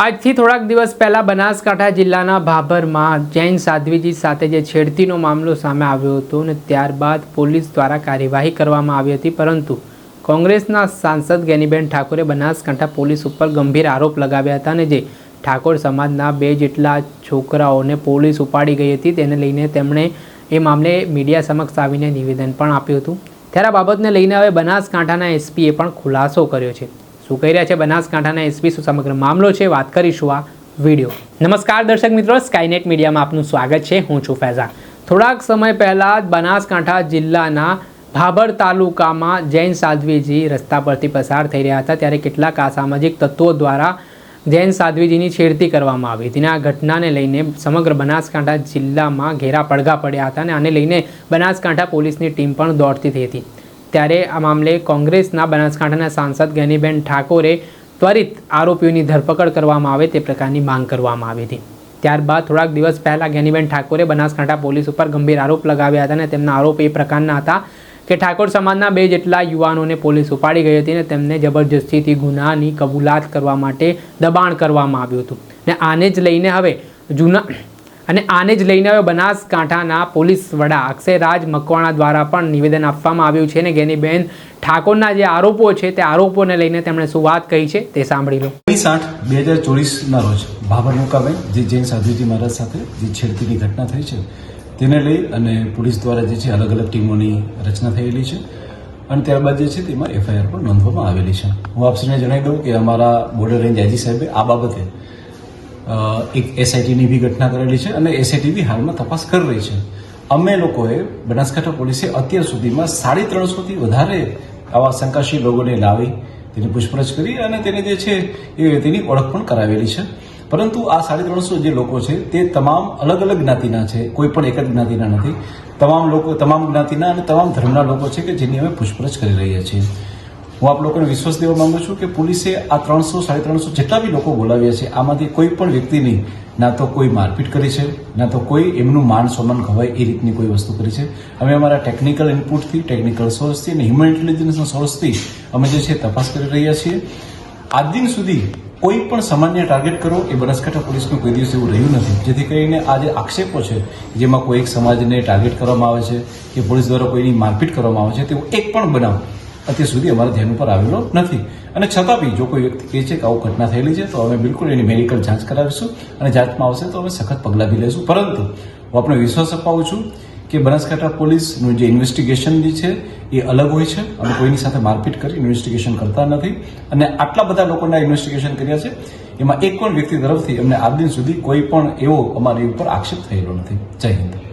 આજથી થોડાક દિવસ પહેલાં બનાસકાંઠા જિલ્લાના ભાભરમાં જૈન સાધ્વીજી સાથે જે છેડતીનો મામલો સામે આવ્યો હતો અને ત્યારબાદ પોલીસ દ્વારા કાર્યવાહી કરવામાં આવી હતી, પરંતુ કોંગ્રેસના સાંસદ ગેનીબેન ઠાકોરે બનાસકાંઠા પોલીસ ઉપર ગંભીર આરોપ લગાવ્યા હતા અને જે ઠાકોર સમાજના બે જેટલા છોકરાઓને પોલીસ ઉપાડી ગઈ હતી, તેને લઈને તેમણે એ મામલે મીડિયા સમક્ષ આવીને નિવેદન પણ આપ્યું હતું. ત્યારે આ બાબતને લઈને હવે બનાસકાંઠાના એસપીએ પણ ખુલાસો કર્યો છે. શું કહી રહ્યા છે? બનાસકાંઠાના એસપી શું સમગ્ર મામલો છે? વાત કરીશું આ વીડિયો. નમસ્કાર દર્શક મિત્રો સ્કાયનેટ મીડિયામાં આપનું સ્વાગત છે. હું છું ફૈઝા થોડાક સમય પહેલાં બનાસકાંઠા જિલ્લાના ભાભર તાલુકામાં જૈન સાધ્વીજી રસ્તા પરથી પસાર થઈ રહ્યા હતા. ત્યારે કેટલાક અસામાજિક તત્વો દ્વારા જૈન સાધ્વીજીની છેડતી કરવામાં આવી. હતી અને આ ઘટનાને લઈને સમગ્ર બનાસકાંઠા જિલ્લામાં ઘેરા પડઘા પડ્યા હતા અને આને લઈને બનાસકાંઠા પોલીસની ટીમ પણ દોડતી થઈ હતી. ત્યારે આ મામલે કોંગ્રેસના બનાસકાંઠાના સાંસદ ગેનીબેન ઠાકોરે ત્વરિત આરોપીઓની ધરપકડ કરવામાં આવે તે પ્રકારની માંગ કરવામાં આવી હતી. ત્યારબાદ થોડાક દિવસ પહેલાં ગેનીબેન ઠાકોરે બનાસકાંઠા પોલીસ ઉપર ગંભીર આરોપ લગાવ્યા હતા અને તેમના આરોપ એ પ્રકારના હતા કે ઠાકોર સમાજના બે જેટલા યુવાનોને પોલીસ ઉપાડી ગઈ હતી અને તેમને જબરજસ્તીથી ગુનાની કબૂલાત કરવા માટે દબાણ કરવામાં આવ્યું હતું. ને આને જ લઈને હવે જૂના અને આને જ લઈને હવે બનાસકાંઠાના પોલીસ વડા અક્ષયરાજ મકવાણા દ્વારા પણ નિવેદન આપવામાં આવ્યું છે અને ગેનીબેન ઠાકોરના જે આરોપો છે તે આરોપોને લઈને તેમણે શું વાત કહી છે તે સાંભળી લો. ત્રીસ આઠ બે હજાર ચોવીસના રોજ ભાભર મુકાબેન જે જૈન સાધુજી મહારાજ સાથે જે છેડતીની ઘટના થઈ છે તેને લઈ અને પોલીસ દ્વારા જે છે અલગ અલગ ટીમોની રચના થયેલી છે અને ત્યારબાદ જે છે તેમાં એફઆઈઆર પણ નોંધવામાં આવેલી છે. હું આપશ્રીને જણાવી દઉં કે અમારા બોર્ડર રેન્જ આઈજી સાહેબે આ બાબતે એક એસઆઈટીની બી ઘટના કરેલી છે અને એસઆઈટી બી હાલમાં તપાસ કરી રહી છે. અમે લોકોએ બનાસકાંઠા પોલીસે અત્યાર સુધીમાં સાડી ત્રણસોથી વધારે આવા શંકાશીલ લોકોને લાવી તેની પૂછપરછ કરી અને તેને જે છે એ તેની ઓળખ પણ કરાવેલી છે. પરંતુ આ સાડી ત્રણસો જે લોકો છે તે તમામ અલગ અલગ જ્ઞાતિના છે, કોઈ પણ એક જ જ્ઞાતિના નથી. તમામ લોકો, તમામ જ્ઞાતિના અને તમામ ધર્મના લોકો છે કે જેની અમે પૂછપરછ કરી રહ્યા છીએ. હું આપ લોકોને વિશ્વાસ દેવા માંગુ છું કે પોલીસે આ ત્રણસો, સાડી ત્રણસો જેટલા બી લોકો બોલાવ્યા છે, આમાંથી કોઈ પણ વ્યક્તિની ના તો કોઈ મારપીટ કરી છે, ના તો કોઈ એમનું માન સન્માન ખવાય એ રીતની કોઈ વસ્તુ કરી છે. અમે અમારા ટેકનિકલ ઇનપુટથી ટેકનિકલ સોર્સથી અને હ્યુમન ઇન્ટેલિજન્સના સોર્સથી અમે જે છે તપાસ કરી રહ્યા છીએ. આ દિન સુધી કોઈ પણ સામાન્ય ટાર્ગેટ કરો એ બનાસકાંઠા પોલીસનું કોઈ દિવસ એવું રહ્યું નથી. જેથી કરીને આ જે આક્ષેપો છે, જેમાં કોઈ એક સમાજને ટાર્ગેટ કરવામાં આવે છે, કે પોલીસ દ્વારા કોઈની મારપીટ કરવામાં આવે છે તેવો એક પણ બનાવ અત્યાર સુધી અમારા ધ્યાન ઉપર આવેલો નથી. અને છતાં બી જો કોઈ વ્યક્તિ કહે છે કે આવું ઘટના થયેલી છે, તો અમે બિલકુલ એની મેડિકલ જાંચ કરાવીશું અને જાંચમાં આવશે તો અમે સખત પગલાં બી લઈશું પરંતુ હું આપણે વિશ્વાસ અપાવું છું કે બનાસકાંઠા પોલીસનું જે ઇન્વેસ્ટિગેશન જે છે, એ અલગ હોય છે. અમે કોઈની સાથે મારપીટ કરી ઇન્વેસ્ટિગેશન કરતા નથી. અને આટલા બધા લોકોના ઇન્વેસ્ટિગેશન કર્યા છે, એમાં એક પણ વ્યક્તિ તરફથી અમને આજ દિન સુધી કોઈ પણ એવો અમારી ઉપર આક્ષેપ થયેલો નથી. જય હિન્દ. આ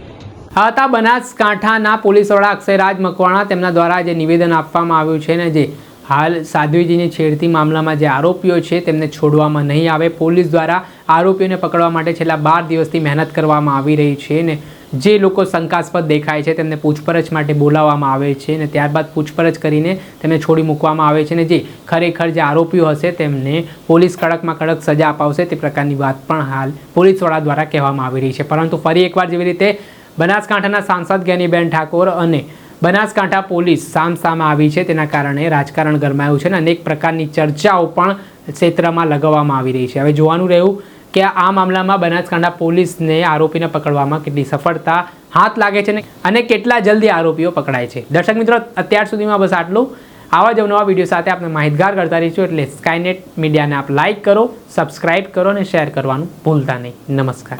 હતા બનાસકાંઠાના પોલીસ વડા અક્ષયરાજ મકવાણા તેમના દ્વારા જે નિવેદન આપવામાં આવ્યું છે ને જે હાલ સાધ્વીજીની છેડતી મામલામાં જે આરોપીઓ છે તેમને છોડવામાં નહીં આવે. પોલીસ દ્વારા આરોપીઓને પકડવા માટે છેલ્લા બાર દિવસથી મહેનત કરવામાં આવી રહી છે ને જે લોકો શંકાસ્પદ દેખાય છે તેમને પૂછપરછ માટે બોલાવવામાં આવે છે ને ત્યારબાદ પૂછપરછ કરીને તેમને છોડી મૂકવામાં આવે છે ને જે ખરેખર જે આરોપીઓ હશે તેમને પોલીસ કડકમાં કડક સજા અપાવશે તે પ્રકારની વાત પણ હાલ પોલીસ વડા દ્વારા કહેવામાં આવી રહી છે. પરંતુ ફરી એકવાર જેવી રીતે બનાસકાંઠાના સાંસદ જ્ઞાનીબેન ઠાકોર અને બનાસકાંઠા પોલીસ સામસામે આવી છે. તેના કારણે રાજકારણ ગરમાયું છે અને અનેક પ્રકારની ચર્ચાઓ પણ ક્ષેત્રમાં લગાવવામાં આવી રહી છે. હવે જોવાનું રહ્યું કે આ મામલામાં બનાસકાંઠા પોલીસને આરોપીને પકડવામાં કેટલી સફળતા હાથ લાગે છે અને કેટલા જલ્દી આરોપીઓ પકડાય છે. દર્શક મિત્રો, અત્યાર સુધીમાં બસ આટલું. આવા જ નવા વીડિયો સાથે આપણે માહિતગાર કરતા રહીશું એટલે સ્કાયનેટ મીડિયાને આપ લાઇક કરો સબસ્ક્રાઇબ કરો અને શેર કરવાનું ભૂલતા નહીં. નમસ્કાર.